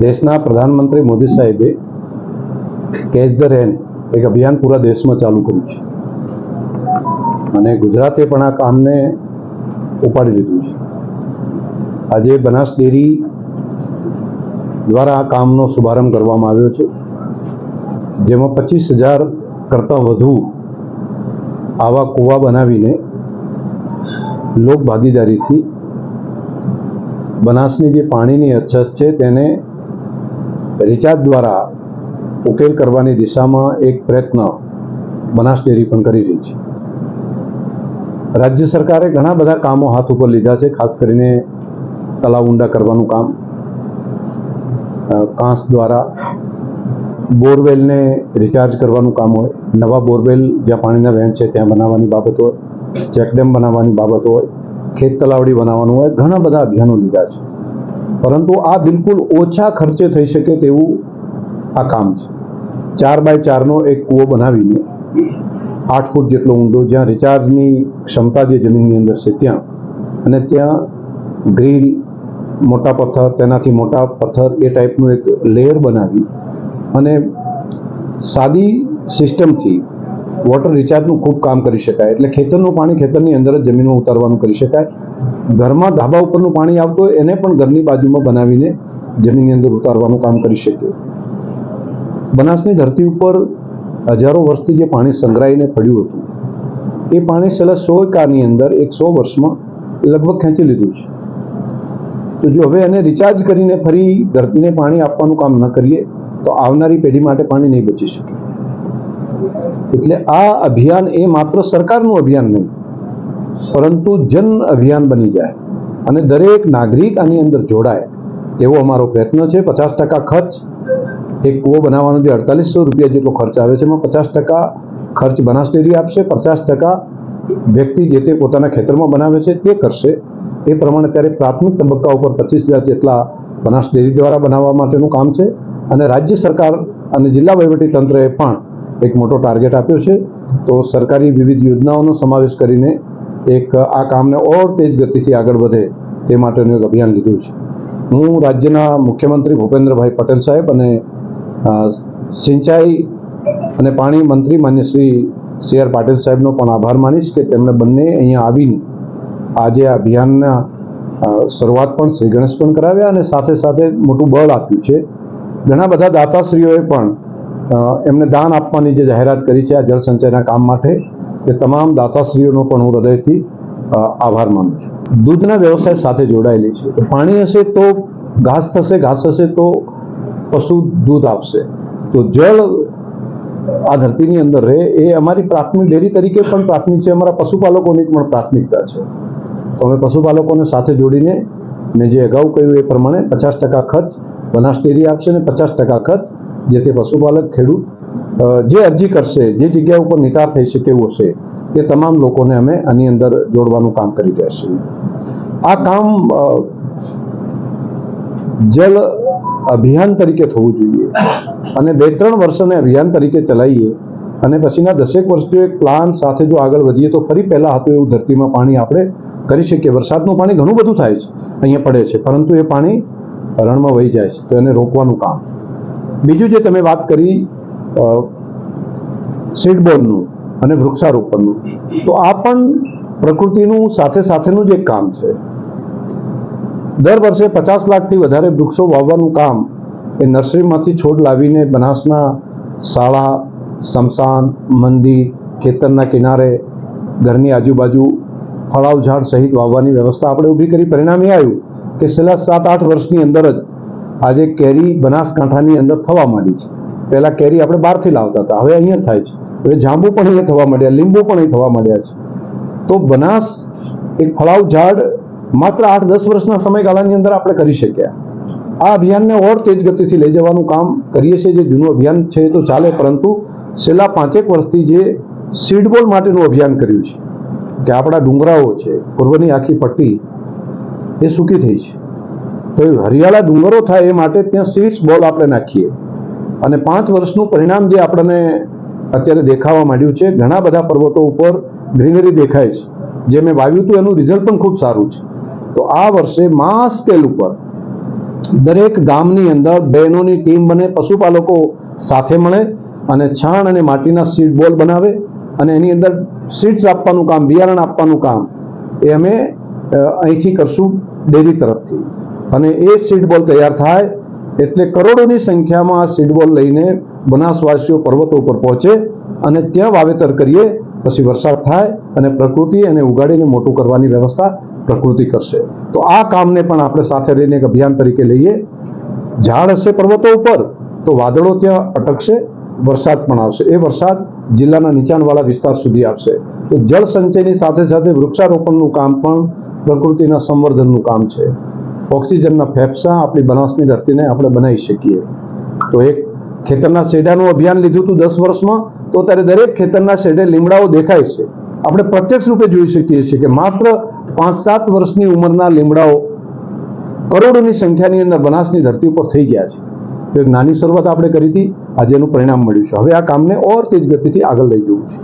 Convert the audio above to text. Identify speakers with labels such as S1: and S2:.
S1: દેશના પ્રધાનમંત્રી મોદી સાહેબે કેચ ધ રેન એક અભિયાન પૂરા દેશમાં ચાલુ કર્યું છે. અને ગુજરાતે પણ આ કામને ઉપાડી લીધું છે. આજે બનાસ ડેરી દ્વારા આ કામનો શુભારંભ કરવામાં આવ્યો છે. જેમાં પચીસ હજાર કરતાં વધુ આવા કૂવા બનાવીને લોક ભાગીદારીથી બનાસની જે પાણીની અછત છે તેને રિચાર્જ દ્વારા ઉકેલ કરવાની દિશામાં એક પ્રયત્ન બનાસ ડેરી પણ કરી રહી છે. રાજ્ય સરકારે ઘણા બધા કામો હાથ ઉપર લીધા છે, ખાસ કરીને તલાવ ઊંડા કરવાનું કામ. કાંસ દ્વારા બોરવેલને રિચાર્જ કરવાનું કામ હોય. નવા બોરવેલ જ્યાં પાણીના વહેણ છે ત્યાં બનાવવાની બાબત હોય. ચેકડેમ બનાવવાની બાબત હોય. ખેત તલાવડી બનાવવાનું હોય. ઘણા બધા અભિયાનો લીધા છે. પરંતુ આ બિલકુલ ઓછા ખર્ચે થઈ શકે તેવું આ કામ છે. ચાર બાય ચારનો એક કૂવો બનાવીને આઠ ફૂટ જેટલો ઊંડો, જ્યાં રિચાર્જની ક્ષમતા જે જમીનની અંદર છે ત્યાં, અને ત્યાં ગ્રીલ, મોટા પથ્થર, તેનાથી મોટા પથ્થર એ ટાઈપનું એક લેયર બનાવી અને સાદી સિસ્ટમથી વોટર રિચાર્જનું ખૂબ કામ કરી શકાય. એટલે ખેતરનું પાણી ખેતરની અંદર જ જમીનમાં ઉતારવાનું કરી શકાય. ઘરમાં ધાબા ઉપરનું પાણી આવતું હોય, એને પણ ઘરની બાજુમાં બનાવીને જમીનની અંદર ઉતારવાનું કામ કરી શકીએ. બનાસની ધરતી ઉપર હજારો વર્ષથી જે પાણી સંગ્રહાઈને પડ્યું હતું, એ પાણી છેલ્લા સો કાળની અંદર, એક સો વર્ષમાં લગભગ ખેંચી લીધું છે. તો જો હવે એને રિચાર્જ કરીને ફરી ધરતીને પાણી આપવાનું કામ ન કરીએ, તો આવનારી પેઢી માટે પાણી નહીં બચી શકે. એટલે આ અભિયાન એ માત્ર સરકારનું અભિયાન નહીં, પરંતુ જન અભિયાન બની જાય અને દરેક નાગરિક આની અંદર જોડાય. એવો અમારો પ્રયત્ન છે, પચાસ ટકા ખર્ચ. એક કૂવો બનાવવાનો જે અડતાલીસો રૂપિયા જેટલો ખર્ચ આવે છે, એમાં પચાસ ટકા ખર્ચ બનાસ ડેરી આપશે, પચાસ ટકા વ્યક્તિ જે તે પોતાના ખેતરમાં બનાવે છે, તે કરશે. એ પ્રમાણે ત્યારે પ્રાથમિક તબક્કા ઉપર પચીસ હજાર જેટલા બનાસ ડેરી દ્વારા બનાવવા માટેનું કામ છે. અને રાજ્ય સરકાર અને જિલ્લા વહીવટી તંત્રએ પણ એક મોટો ટાર્ગેટ આપ્યો છે. તો સરકારી વિવિધ યોજનાઓનો સમાવેશ કરીને એક આ કામને ઓર તેજ ગતિથી આગળ વધે તે માટેનું એક અભિયાન લીધું છે. હું રાજ્યના મુખ્યમંત્રી ભૂપેન્દ્રભાઈ પટેલ સાહેબ અને સિંચાઈ અને પાણી મંત્રી માન્ય શ્રી સી આર પાટીલ સાહેબનો પણ આભાર માનીશ કે તેમણે બંને અહીંયા આવીને આજે આ અભિયાનના શરૂઆત પણ શ્રી ગણેશ પણ કરાવ્યા અને સાથે સાથે મોટું બળ આપ્યું છે. ઘણા બધા દાતાશ્રીઓએ પણ એમને દાન આપવાની જે જાહેરાત કરી છે આ જળ સંચયના કામ માટે, તે તમામ દાતાશ્રીઓનો પણ હું હૃદયથી આભાર માનું છું. દૂધના વ્યવસાય સાથે જોડાયેલી છે. પાણી હશે તો ઘાસ થશે, ઘાસ હશે તો પશુ દૂધ આપશે. તો જળ આ ધરતીની અંદર રહે, એ અમારી પ્રાથમિક ડેરી તરીકે પણ પ્રાથમિક છે, અમારા પશુપાલકોની પણ પ્રાથમિકતા છે. તો અમે પશુપાલકોને સાથે જોડીને, મેં જે અગાઉ કહ્યું એ પ્રમાણે પચાસ ટકા ખર્ચ, બનાસ ડેરી આપશે ને પચાસ ટકા ખર્ચ જે તે પશુપાલક, ખેડૂત જે અરજી કરશે, જે જગ્યા ઉપર નિકાલ થઈ શકે એવું હશે તે તમામ લોકોને અમે આની અંદર જોડવાનું કામ કરી રહ્યા છીએ. આ કામ જલ અભિયાન તરીકે થવું જોઈએ અને બે ત્રણ વર્ષને અભિયાન તરીકે ચલાવીએ અને પછીના દસેક વર્ષ એક પ્લાન સાથે જો આગળ વધીએ તો ફરી પહેલાં હતું એવું ધરતીમાં પાણી આપણે કરી શકીએ. વરસાદનું પાણી ઘણું બધું થાય છે, અહીંયા પડે છે, પરંતુ એ પાણી રણમાં વહી જાય છે, તો એને રોકવાનું કામ. બીજું જે તમે વાત કરી સીડબોર્ડનું અને વૃક્ષારોપણનું, તો આ પણ પ્રકૃતિનું સાથે સાથેનું જ એક કામ છે. દર વર્ષે પચાસ લાખથી વધારે વૃક્ષો વાવવાનું કામ એ નર્સરીમાંથી છોડ લાવીને બનાસના શાળા સમસાન મંદિર, ખેતરના કિનારે, ઘરની આજુબાજુ ફળાવ ઝાડ સહિત વાવવાની વ્યવસ્થા આપણે ઊભી કરી. પરિણામ એ આવ્યું કે છેલ્લા સાત, આઠ વર્ષની અંદર જ આજે કેરી બનાસકાંઠાની અંદર થવા માંડી છે. પહેલાં કેરી આપણે બહારથી લાવતા હતા, હવે અહીંયા થાય છે. હવે જાંબુ પણ અહીંયા થવા માંડ્યા, લીંબુ પણ અહીં થવા માંડ્યા છે. તો બનાસ એક ફળાવ ઝાડ માત્ર આઠ દસ વર્ષના સમયગાળાની અંદર આપણે કરી શક્યા. આ અભિયાનને ઓર તેજ ગતિથી લઈ જવાનું કામ કરીએ છીએ, જે જૂનું અભિયાન છે તો ચાલે, પરંતુ છેલ્લા પાંચેક વર્ષથી જે સીડબોલ માટેનું અભિયાન કર્યું છે, કે આપણા ડુંગરાઓ છે, પૂર્વની આખી પટ્ટી એ સૂકી થઈ છે. તો હરિયાળા ડુંગરો થાય એ માટે ત્યાં સીડ્સ બોલ આપણે નાખીએ. અને પાંચ વર્ષનું પરિણામ જે આપણને અત્યારે દેખાવા માંડ્યું છે, ઘણા બધા પર્વતો ઉપર ગ્રીનરી દેખાય છે. જે મેં વાવ્યું હતું, એનું રિઝલ્ટ પણ ખૂબ સારું છે. તો આ વર્ષે માસ સ્કેલ ઉપર દરેક ગામની અંદર બહેનોની ટીમ બને, પશુપાલકો સાથે મળે અને છાણ અને માટીના સીડ બોલ બનાવે અને એની અંદર સીડ્સ આપવાનું કામ, બિયારણ આપવાનું કામ એ અમે અહીંથી કરશું ડેરી તરફથી. અને એ સીડ બોલ તૈયાર થાય, એટલે કરોડોની સંખ્યામાં આ સીડ લઈને બનાસવાસીઓ પર્વતો ઉપર પહોંચે અને ત્યાં વાવેતર કરીએ, પછી વરસાદ થાય અને પ્રકૃતિ એને ઉગાડીને મોટું કરવાની વ્યવસ્થા પ્રકૃતિ કરશે. તો આ કામને પણ આપણે સાથે લઈને એક અભિયાન તરીકે લઈએ. ઝાડ હશે પર્વતો ઉપર, તો વાદળો ત્યાં અટકશે, વરસાદ પણ આવશે. એ વરસાદ જિલ્લાના નીચાણવાળા વિસ્તાર સુધી આવશે. તો જળ સંચયની સાથે સાથે વૃક્ષારોપણનું કામ પણ પ્રકૃતિના સંવર્ધનનું કામ છે. ઓક્સિજનના ફેફસા આપણી બનાસની ધરતીને આપણે બનાવી શકીએ. તો એક ખેતરના શેઢાનું અભિયાન લીધું હતું દસ વર્ષમાં, તો ત્યારે દરેક ખેતરના શેઢે લીમડાઓ દેખાય છે. આપણે પ્રત્યક્ષ રૂપે જોઈ શકીએ છીએ કે માત્ર પાંચ સાત વર્ષની ઉંમરના લીમડાઓ કરોડોની સંખ્યાની અંદર બનાસની ધરતી ઉપર થઈ ગયા છે. તો એક નાની શરૂઆત આપણે કરી હતી, આજે એનું પરિણામ મળ્યું છે. હવે આ કામને ઓર તેજ ગતિથી આગળ લઈ જવું છે.